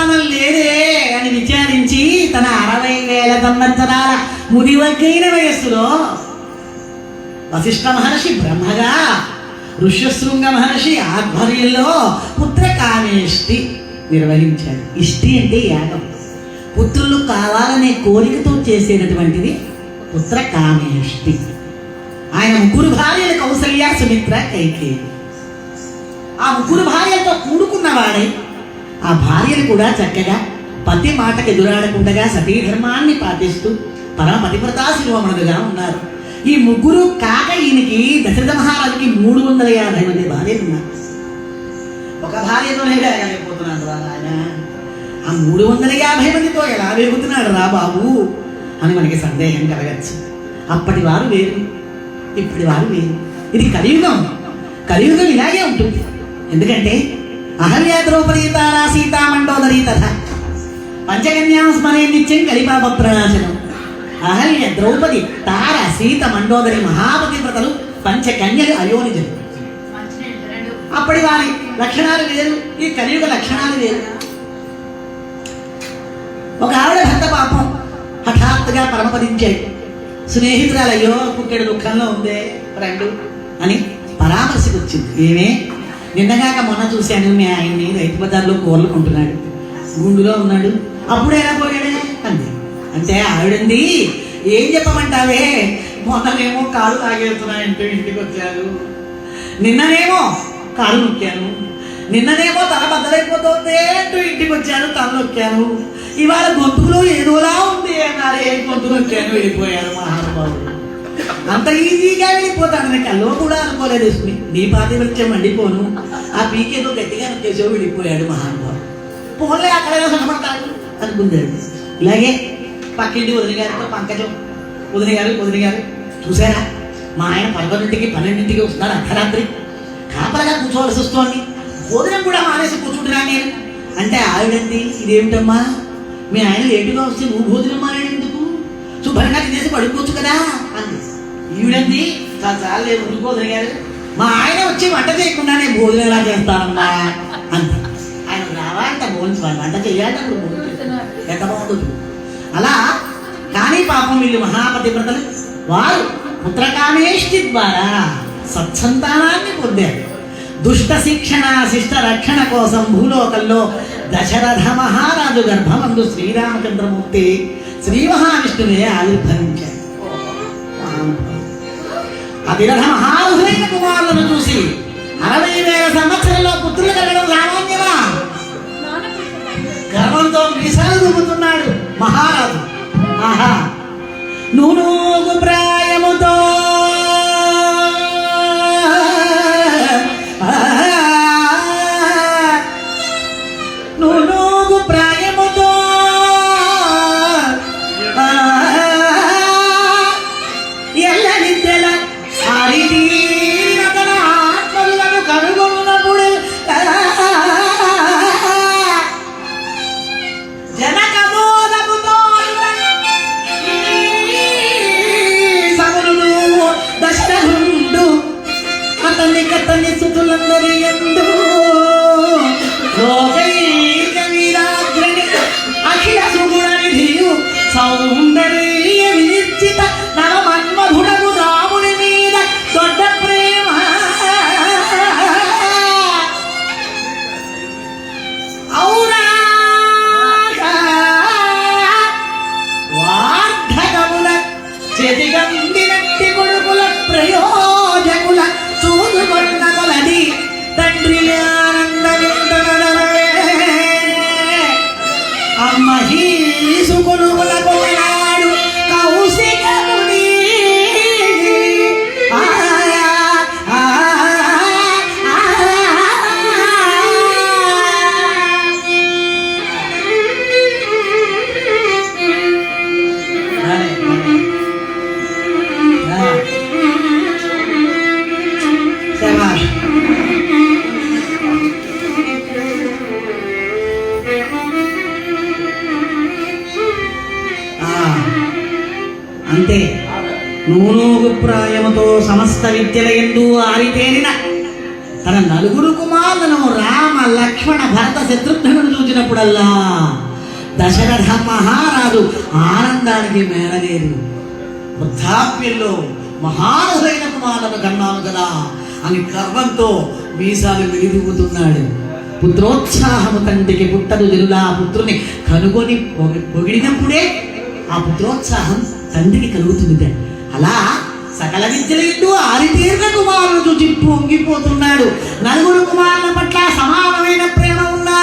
సంతానం లేదే అని విచారించి తన అరవై వేల సంవత్సరాల ముదివగ్గైన వయస్సులో వశిష్ఠ మహర్షి బ్రహ్మగా ఋష్యశృంగ మహర్షి ఆధ్వర్యంలో పుత్రకామేష్టి నిర్వహించాడు. ఇష్టి అంటే యాగం. పుత్రులు కావాలనే కోరికతో చేసేటటువంటిది పుత్రకామేష్టి ఆయన ముగ్గురు భార్యలు కౌసల్య సుమిత్ర కైకేయి. ఆ ముగ్గురు భార్యలతో కూడుకున్నవాడై ఆ భార్యలు కూడా చక్కగా పతి మాటకు ఎదురాడకుండగా సతీధర్మాన్ని పాటిస్తూ పరమ పతివ్రతా శిరోమణులుగా ఉన్నారు. ఈ ముగ్గురు కాక ఈయనకి దశరథ మహారాజుకి మూడు వందల యాభై మంది భార్యలు ఉన్నారు ఒక భార్యతోనే వేగలేకపోతున్నాడు రా ఆయన ఆ మూడు వందల యాభై మందితో ఎలా వేగుతున్నాడు రా బాబు? అని మనకి సందేహం కలగచ్చు. అప్పటి వారు వేరు ఇప్పటి వారు వేరు. ఇది కలియుగం. కలియుగం ఇలాగే ఉంటుంది. ఎందుకంటే అహల్య ద్రౌపది తారా సీతామండోదరి తథ? పంచకన్యాం స్మరే నిత్యం కలిపాప అహల్య ద్రౌపది తార సీత మండోదరి మహాపతివ్రతలు పంచకన్యలు అయోనిజలు. అప్పటి వారి లక్షణాలు వేరు ఈ కలియుగ లక్షణాలు వేరు. ఒక ఆవిడ భర్త పాపం హఠాత్తుగా పరమపదించాడు. స్నేహితురాలు అయ్యో కుక్కెడు దుఃఖంలో ఉందే ఫ్రెండ్ అని పరామర్శకు వచ్చింది. ఏమే? నిన్నగాక మొన్న చూశాను మీ ఆయన్ని రైతు బజార్లో కూరలు కొంటున్నాడు. గుండులో ఉన్నాడు. అప్పుడు ఎలా పోయాడే? అంది. అంటే ఆవిడంది ఏం చెప్పమంటావే? మొన్ననేమో కాలు తాగేస్తున్నాయంటే ఇంటికి వచ్చారు. నిన్ననేమో కాలు నొక్కాను. నిన్ననేమో తల బద్దలైపోతుంది అంటూ ఇంటికి వచ్చాను తల నొక్కాను. ఇవాళ గొంతులో ఏదోలా ఉంది అన్నారు ఏ గొంతు నొక్కాను వెళ్ళిపోయాను మహానుభావుడు. అంత ఈజీగా వెళ్ళిపోతాను నేను కూడా అనుకోలేదు సుమి. నీ పాతివృత్యం మండిపోను ఆ పీకేతో గట్టిగా నొక్కేసో వెళ్ళిపోయాడు మహానుభావుడు. పోలే అక్కడ కనబడతాడు అనుకున్నాడు. ఇలాగే పక్కింటి వదిలి గారితో పంకజం. వదిలి గారు వదిలి గారు చూసారా? మా ఆయన పదకొండింటికి పన్నెండింటికి వస్తున్నారు అర్ధరాత్రి. కాపలగా కూర్చోవలసి వస్తోంది. భోజనం కూడా మానేసి కూర్చుంటున్నా నేను. అంటే ఆవిడండి ఇదేమిటమ్మా? మీ ఆయన లేటుగా వస్తే నువ్వు భోజనం మానేడు ఎందుకు? శుభ్రంగా తినేసి పడుకోవచ్చు కదా. ఈవిడంది? చాలా చాలా గారు మా ఆయన వచ్చి వంట చేయకుండానే భోజనం ఎలా చేస్తానమ్మా అంత ఆయన రావాలంట భోజనం వంట చేయాలంటే అప్పుడు భోజనం ఎంత బాగుంటుంది అలా కానీ పాపం వీళ్ళు మహాపతివ్రతలు వారు పుత్రకామేష్టి ద్వారా సత్సంతానాన్ని పొందారు. దుష్ట శిక్షణ శిష్ట రక్షణ కోసం భూలోకంలో దశరథ మహారాజు గర్భమందు శ్రీరామచంద్రమూర్తి శ్రీ మహావిష్ణువే ఆవిర్భవించారు. అతిరథ మహారుహులైన కుమారులను చూసి అరవై వేల సంవత్సరంలో పుత్రులు కలగడం సామాన్యమా? గర్వంతో మీసాలు దుమ్ముతున్నాడు మహారాజు. ఆహా. నూనూగు ప్రాయముతో salvo. అభిప్రాయముతో సమస్త విద్యల ఎందు ఆరితేరిన తన నలుగురు కుమారులను రామ లక్ష్మణ భరత శత్రుఘ్నులను చూచినప్పుడల్లా దశరథ మహారాజు ఆనందానికి మేరలేరు. వృద్ధాప్యంలో మహానులైన కుమారులను కన్నాను కదా అని గర్వంతో మీసాలు వెలిదిగుతున్నాడు పుత్రోత్సాహము తండ్రికి పుట్టదు జనులా పుత్రుని కనుగొని పొగి- పొగిడినప్పుడే ఆ పుత్రోత్సాహం తండ్రికి కలుగుతుంది. అలా సకల విద్యలు ఎందు కుమారుడు కుమారులు చూచి పొంగిపోతున్నాడు నలుగురు కుమారుల పట్ల సమానమైన ప్రేమ ఉన్నా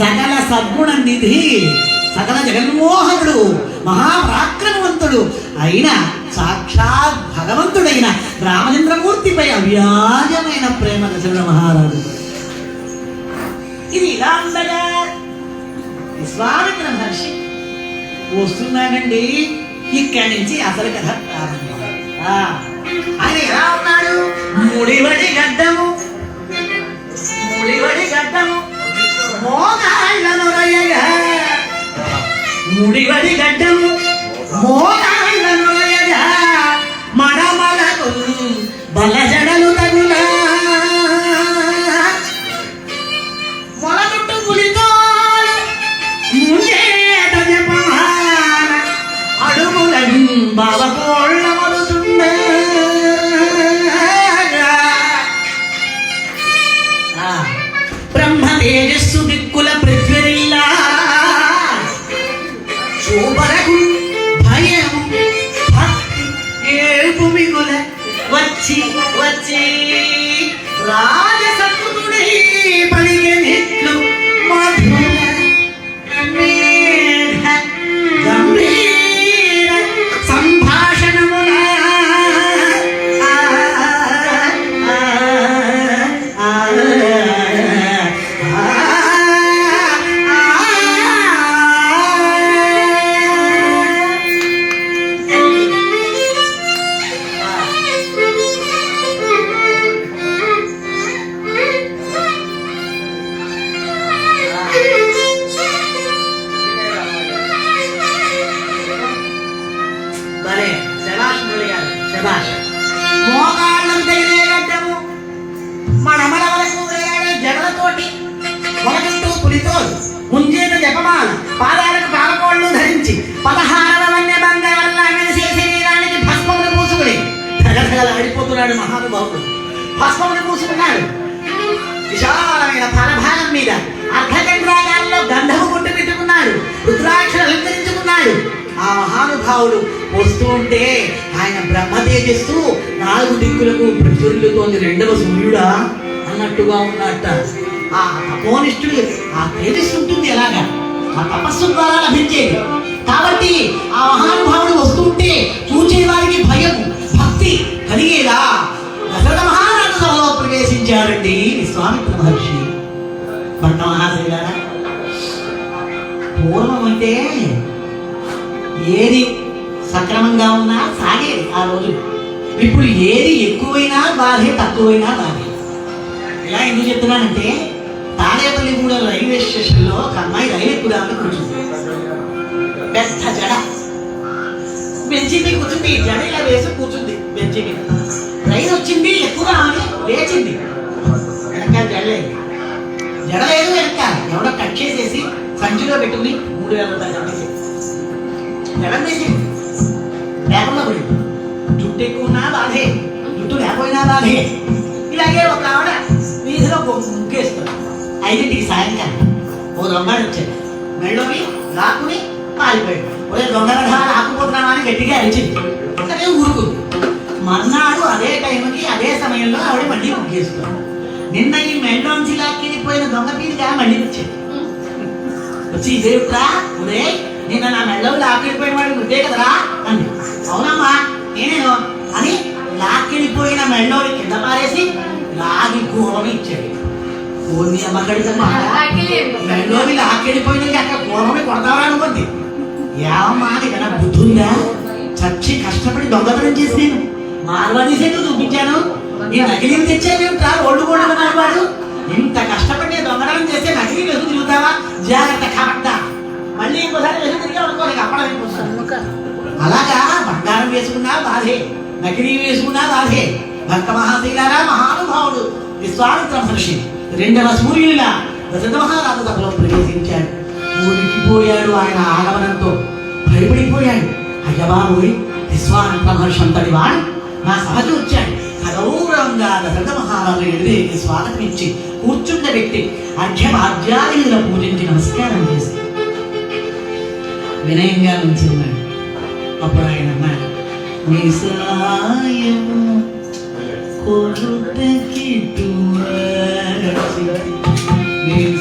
సకల సద్గుణ నిధి సకల జగన్మోహనుడు మహాపరాక్రమవంతుడు అయిన సాక్షాత్ భగవంతుడైన రామచంద్రమూర్తిపై అవ్యాజమైన ప్రేమ దశరథ మహారాజు. ఇది ఇలా ఉండగా విశ్వామిత్ర మహర్షి వస్తున్నాడండి. ఇక్కడి నుంచి అసలు కథ ప్రారంభం. ఆయన ఎలా ఉన్నాడు. ముడివడి గడ్డము. ముడివడి గడ్డము. మోగాళ్ళను రయ్యగా ముడివడి గడ్డము. మోగా వచ్చి వచ్చి రాజస పదహారవన్నీ పదహారవ వన్య బంగారంలా మెరిసే శరీరానికి భస్మమును పూసుకుని ధగధగలాడిపోతున్నాడు మహానుభావుడు. భస్మమును పూసుకున్నాడు. విశాలమైన ఫలభాగం మీద అర్ధచంద్రాకారంలో గంధము గుట్టు పెట్టుకున్నాడు. రుద్రాక్షలు అలంకరించుకున్నాడు. ఆ మహానుభావుడు వస్తూ ఉంటే ఆయన బ్రహ్మ తేజస్సు నాలుగు దిక్కులకు ప్రచురిల్లుతోంది రెండవ సూర్యుడా అన్నట్టుగా ఉన్నట్ట. ఆ తపోనిష్ఠుడు ఆ తేజస్సు ఉంటుంది ఎలాగా? ఆ తపస్సు ద్వారా లభించేది. కాబట్టి ఆ మహానుభావుడు వస్తుంటే చూచే వారికి భయం భక్తి కలిగేలా. దశరథ మహారాజు సభలో ప్రవేశించాడండి విశ్వామిత్ర మహర్షి. భర్త మహాశైలారా పూర్వం అంటే ఏది సక్రమంగా ఉన్నా సాగేది ఆ రోజు. ఇప్పుడు ఏది ఎక్కువైనా బాధే తక్కువైనా బాధే. ఇలా ఎందుకు చెప్తున్నానంటే తాడేపల్లిగూడెం కూడా స్టేషన్లో బెంచి మీద కూర్చుంది ఈ జడ ఇలా వేసి కూర్చుంది బెంచి మీద. రైలు వచ్చింది ఎక్కువ అని లేచింది. వెనకాల జడలేదు జడలేదు వెనకాల. ఎవడో కట్ చేసేసి సంచిలో పెట్టుకుని మూడు వేల రూపాయలు జడ జడం వేసింది లేకుండా పోయింది. జుట్టు ఎక్కువ ఉన్నా బాధే. జుట్టు లేకపోయినా బాధే. ఇలాగే ఒక ఆవిడ వీధిలో ఒక ముగ్గేస్తుంది. ఐదింటికి సాయంకాలం. ఓ దొంగడు వచ్చాడు. మెళ్ళోని లాక్కుని పారిపోయాడు. ఒరే దొంగ రథాలు ఆకుపోతున్నావా అని గట్టిగా అరిచింది. సరే ఊరుకుంది మర్నాడు అదే టైంకి అదే సమయంలో ఆవిడ మళ్ళీ ముగ్గేస్తుంది నిన్న ఈ మెళ్ళోంచి లాక్కెళ్ళిపోయిన దొంగ పీడిగా మళ్ళీ వచ్చాడు వచ్చి ఇదేమిట్రా ఉదే నిన్న నా మెళ్ళలో లాక్కెళ్ళిపోయిన వాడు నువ్వే కదరా? అంది. అవునమ్మా నేనేను? అని లాక్కెళ్ళిపోయిన మెళ్ళోని కింద పారేసి లాగి కూరని ఇచ్చాడు. ఓని అమ్మకడిదమ్మా మెళ్ళోని లాక్కెళ్ళిపోయిన అక్కడ కూరని కొడతావా అనుకుంది. ఏమమ్మా కదా బుద్ధుందా చచ్చి కష్టపడి దొంగతనం చేసి నేను మార్వాడి చూపించాను. నీ నకిలీలు తెచ్చావేమిటా ఒళ్ళు కూడా మార్వాడు ఇంత కష్టపడి నేను దొంగతనం చేస్తే నకిలీ వెతుకు తిరుగుతావా? జాగ్రత్త కాబట్టా మళ్ళీ ఇంకోసారి వెతుకు తిరిగి అనుకో అప్పడం అలాగా బంగారం వేసుకున్నా బాధే. నకిలీ వేసుకున్నా బాధే. భక్త మహాశీలారా మహానుభావుడు విశ్వామిత్ర మహర్షి రెండవ సూర్యునిలా దశ మహారాజు సభలో ప్రవేశించాడు. ఊరికిపోయాడు ఆయన ఆగమనంతో. భయపడిపోయాడు. అయ్యబాబోయ్ విశ్వామిత్ర మహర్షి అంతటి వాడు నా సహజ వచ్చాడు. సగౌరవంగా దశరథ మహారాజు ఎదురేకి స్వాగతం ఇచ్చి కూర్చున్న వ్యక్తి అర్ఘ్యభాగ్యాదిగా పూజించి నమస్కారం చేసి వినయంగా నుంచున్నాడు. అప్పుడు ఆయన అన్నాడు నీ సాయము కొరుటకిటువచి నీ